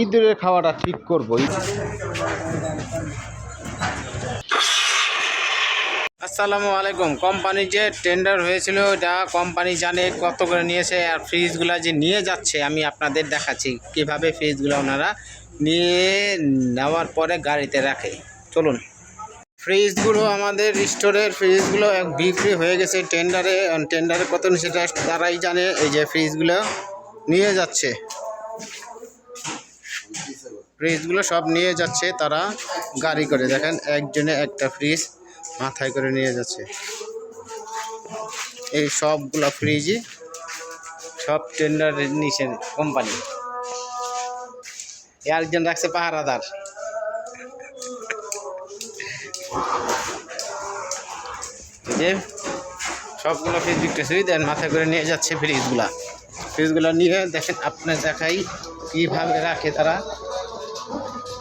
ঈদের খাওয়াটা ঠিক করব। আসসালামু আলাইকুম। কোম্পানি যে টেন্ডার হয়েছিল এটা কোম্পানি জানে কত করে নিয়েছে আর ফ্রিজগুলো যে নিয়ে যাচ্ছে, আমি আপনাদের দেখাচ্ছি কীভাবে ফ্রিজগুলো ওনারা নিয়ে নেওয়ার পরে গাড়িতে রাখে। চলুন। ফ্রিজগুলো আমাদের স্টোরের ফ্রিজগুলো বিক্রি হয়ে গেছে টেন্ডারে টেন্ডারে কত সেটা তারাই জানে এই যে ফ্রিজগুলো নিয়ে যাচ্ছে। ফ্রিজগুলো সব নিয়ে যাচ্ছে তারা গাড়ি করে। দেখেন, একজনে একটা ফ্রিজ মাথায় করে নিয়ে যাচ্ছে। এই সবগুলো ফ্রিজই সব টেন্ডার নিচে কোম্পানি একজন রাখছে পাহারাদার। যে সবগুলো ফ্রিজ বিক্রি দেন, মাথায় করে নিয়ে যাচ্ছে ফ্রিজগুলা। ফ্রিজগুলো নিয়ে দেখেন, আপনার দেখাই কীভাবে রাখে তারা।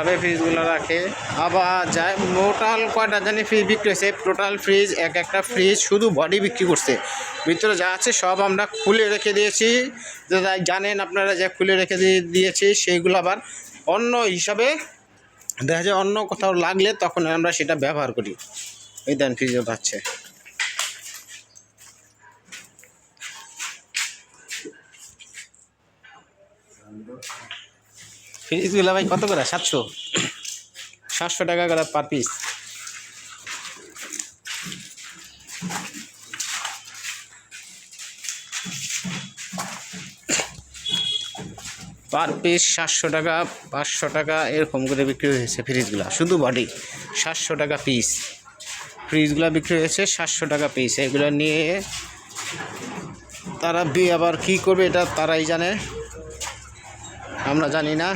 এইভাবে ফ্রিজগুলো রাখে। আবার যায়, টোটাল কয়টা জানি ফ্রিজ বিক্রি হয়েছে। টোটাল ফ্রিজ এক একটা ফ্রিজ শুধু বডি বিক্রি করছে। ভিতরে যা আছে সব আমরা খুলে রেখে দিয়েছি। যে যাই জানেন আপনারা যা খুলে রেখে দিয়ে দিয়েছি, সেইগুলো আবার অন্য হিসাবে দেখা যায় অন্য কোথাও লাগলে তখন আমরা সেটা ব্যবহার করি। এই দেন ফ্রিজও পাচ্ছে ফ্রিজগুলো ভাই, কত করে? সাতশো? সাতশো টাকা করে পার পিস পার পিস সাতশো টাকা, পাঁচশো টাকা, এরকম করে বিক্রি হয়েছে ফ্রিজগুলো শুধু বডি সাতশো টাকা পিস ফ্রিজগুলো বিক্রি হয়েছে সাতশো টাকা পিস এগুলো নিয়ে তারা বি- আবার কী করবে এটা তারাই জানে। আমরা জানি না।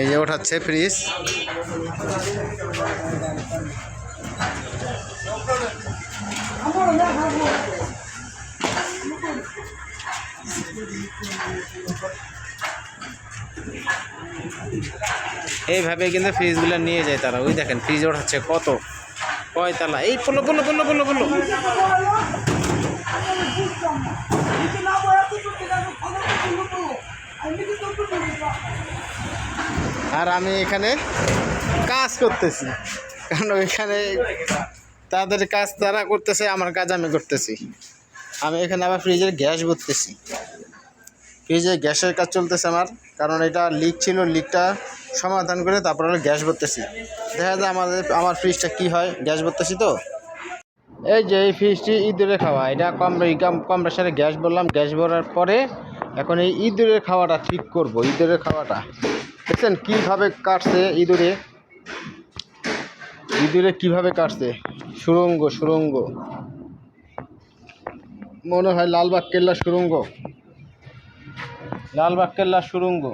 এই যে ওঠাচ্ছে ফ্রিজ। এইভাবে কিন্তু ফ্রিজগুলো নিয়ে যায় তারা। ওই দেখেন, ফ্রিজ ওঠাচ্ছে কত? কয়তলা? এই পলো পলো পলো পলো পলো আর আমি এখানে কাজ করতেছি। কারণ ওইখানে তাদের কাজ তারা করতেছে, আমার কাজ আমি করতেছি। আমি এখানে আবার ফ্রিজের গ্যাস ভরতেছি। ফ্রিজে গ্যাসের কাজ চলতেছে আমার, কারণ এটা লিক ছিল লিকটা সমাধান করে তারপর হলো গ্যাস ভরতেছি। দেখা যায় আমাদের, আমার ফ্রিজটা কি হয়, গ্যাস ভরতেছি তো। এই যে এই ফ্রিজটি ইঁদুরে খাওয়া, এটা কম কম গ্যাস বললাম গ্যাস ভরার পরে এখন এই ইঁদুরের খাওয়াটা ঠিক করব, ইঁদুরের খাওয়াটা। দেখছেন কীভাবে কাটছে ইঁদুরে? ইঁদুরে কীভাবে কাটছে? সুরঙ্গ সুরঙ্গ। মনে হয় লালবাগ কেল্লা সুরঙ্গ। লালবাগ কেল্লা সুরঙ্গ।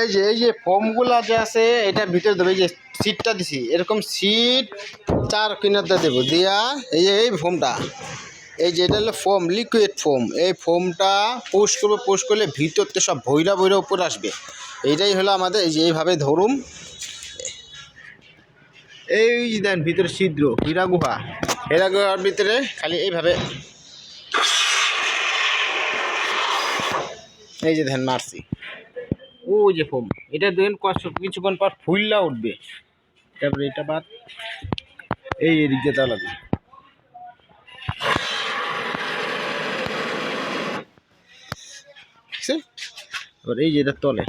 এই যে এই যে ফোমগুলা যে আছে, এটা ভিতরে দেবো, এই যে সিটটা দিছি। এরকম সিট চার কিনারটা দেবো। দিয়া এই যে, এই ফোমটা এই যে এটা হলো ফোম লিকুইড ফোম এই ফোমটা পুশ করবে পুশ করলে ভিতরতে সব ভৈরা ভৈরা উপরে আসবে। এইটাই হলো আমাদের, এই যে এইভাবে ধরুন। এই যে দেন, ভিতরে ছিদ্র, হীরা গুহা। হীরা গুহার ভিতরে খালি এইভাবে। এই যে ধ্যান মারছি। ওই যে ফোম এটা দেখেন কষ্ট, কিছুক্ষণ পর ফুললা উঠবে। তারপরে এটা বাদ। এই এদিক দিয়ে তা ¿sí? Por ahí llega tole.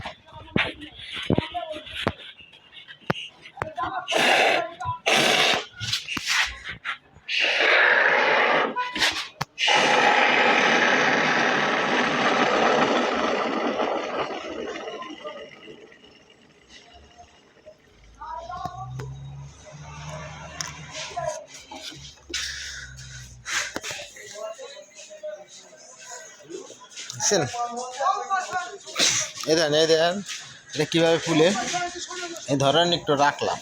Gracias. এই দেন এই দেন। এটা কীভাবে ফুলে? এই ধরেন একটু রাখলাম।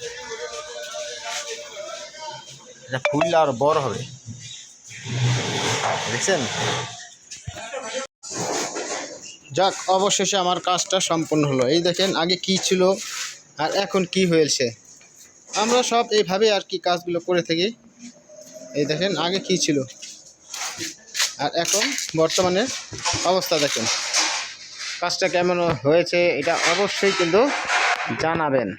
এটা ফুললে আরও বড় হবে। দেখছেন? যাক, অবশেষে আমার কাজটা সম্পূর্ণ হলো। এই দেখেন, আগে কি ছিল আর এখন কি হয়েছে। আমরা সব এইভাবে আর কি কাজগুলো করে থাকি। এই দেখেন, আগে কি ছিল? আর এখন বর্তমানে অবস্থা দেখেন। কাজটা কেমন হয়েছে এটা অবশ্যই কিন্তু জানাবেন।